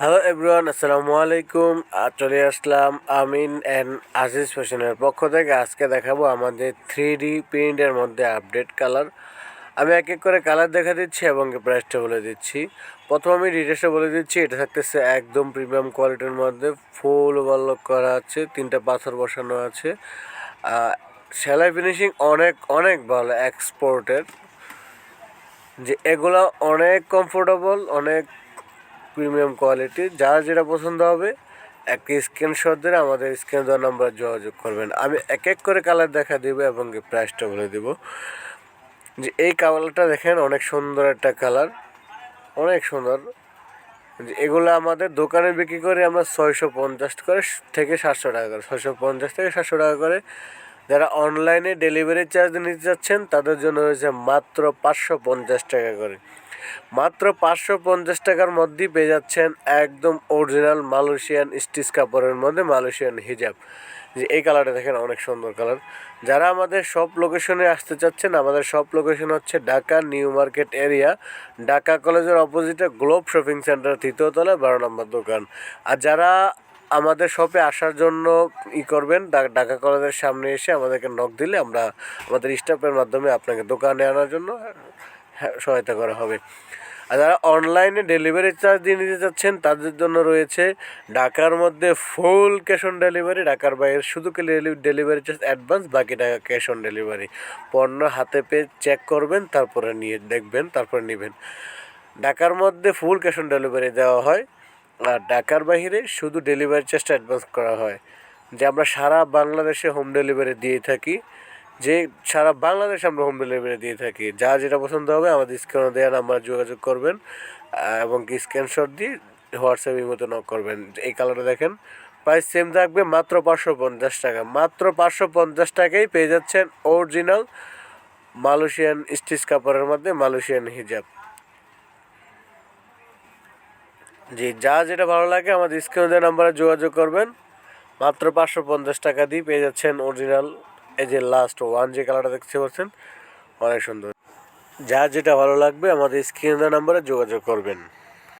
Hello everyone আসসালামু আলাইকুম চলে আসলাম আমিন অ্যান্ড আজিজ ফ্যাশনের পক্ষ থেকে। আজকে দেখাবো আমাদের থ্রি ডি প্রিন্টের মধ্যে আপডেট কালার আমি এক এক করে কালার দেখা দিচ্ছি এবং প্রাইসটা বলে দিচ্ছি। প্রথম আমি ডিটেলসটা বলে দিচ্ছি। এটা থাকতেছে একদম প্রিমিয়াম কোয়ালিটির মধ্যে। ফুল ওভারলক করা আছে। তিনটা পাথর বসানো আছে। সেলাই ফিনিশিং অনেক অনেক ভালো এক্সপোর্টের যে এগুলো অনেক কমফোর্টেবল অনেক প্রিমিয়াম কোয়ালিটি যার যেটা পছন্দ হবে, একটা স্ক্রিনশট দিয়ে আমাদের স্ক্রিন দেওয়ার নাম্বার যোগাযোগ করবেন। আমি এক এক করে কালার দেখা দিব এবং প্রাইসটা বলে দিব। যে এই কালারটা দেখেন, অনেক সুন্দর একটা কালার অনেক সুন্দর। এগুলো আমাদের দোকানে বিক্রি করে আমরা ছয়শো পঞ্চাশ করে থেকে সাতশো টাকা করে, ছয়শো পঞ্চাশ থেকে সাতশো টাকা করে। যারা অনলাইনে ডেলিভারি চার্জ নিতে যাচ্ছেন, তাদের জন্য হয়েছে মাত্র পাঁচশো পঞ্চাশ টাকা করে। মাত্র পাঁচশো পঞ্চাশ টাকার মধ্যেই পেয়ে যাচ্ছেন একদম অরিজিনাল মালয়েশিয়ান স্টিচ কাপড়ের মধ্যে মালয়েশিয়ান হিজাব। যে এই কালারটা দেখেন, অনেক সুন্দর কালার। যারা আমাদের সব লোকেশনে আসতে চাচ্ছেন, আমাদের সব লোকেশন হচ্ছে Dhaka New Market area, Dhaka কলেজের অপোজিটে গ্লোব শপিং সেন্টার, তৃতীয় তলায় বারো নম্বর দোকান। আর যারা আমাদের শপে আসার জন্য ই করবেন ঢাকা কলেজের সামনে এসে আমাদেরকে নক দিলে আমরা আমাদের স্টাফের মাধ্যমে আপনাকে দোকানে আনার জন্য সহায়তা করা হবে। আর যারা অনলাইনে ডেলিভারি চার্জ দিয়ে নিতে চাচ্ছেন, তাদের জন্য রয়েছে ঢাকার মধ্যে ফুল ক্যাশ অন ডেলিভারি ঢাকার বাইরে শুধু ডেলিভারি চার্জ অ্যাডভান্স বাকি টাকা ক্যাশ অন ডেলিভারি পণ্য হাতে পেয়ে চেক করবেন, তারপরে নিয়ে দেখবেন, তারপরে নেবেন। ঢাকার মধ্যে ফুল ক্যাশ অন ডেলিভারি দেওয়া হয়, আর ঢাকার বাইরে শুধু ডেলিভারি চার্জটা অ্যাডভান্স করা হয়। যে আমরা সারা বাংলাদেশে হোম ডেলিভারি দিয়ে থাকি যে সারা বাংলাদেশ আমরা হোম ডেলিভারি দিয়ে থাকি। যা যেটা পছন্দ হবে আমাদের স্ক্রিনে দেওয়া নাম্বার যোগাযোগ করবেন এবং কি স্ক্রিনশট দিয়ে হোয়াটসঅ্যাপ মতো নক করবেন। এই কালারটা দেখেন প্রাইস সেম থাকবে মাত্র পাঁচশো পঞ্চাশ টাকা। মাত্র পাঁচশো পঞ্চাশ টাকায় পেয়ে যাচ্ছেন অরিজিনাল মালয়েশিয়ান স্টিচ কাপড়ের মধ্যে মালয়েশিয়ান হিজাব জি, যা যেটা ভালো লাগে আমাদের স্ক্রিনে দেওয়া নাম্বারে যোগাযোগ করবেন। মাত্র পাঁচশো পঞ্চাশ টাকা দিয়ে পেয়ে যাচ্ছেন অরিজিনাল এই যে লাস্ট ওয়ান যে কালারটা দেখতে পাচ্ছেন, অনেক সুন্দর। যা যেটা ভালো লাগবে, আমাদের স্ক্রিনে নাম্বারে যোগাযোগ করবেন।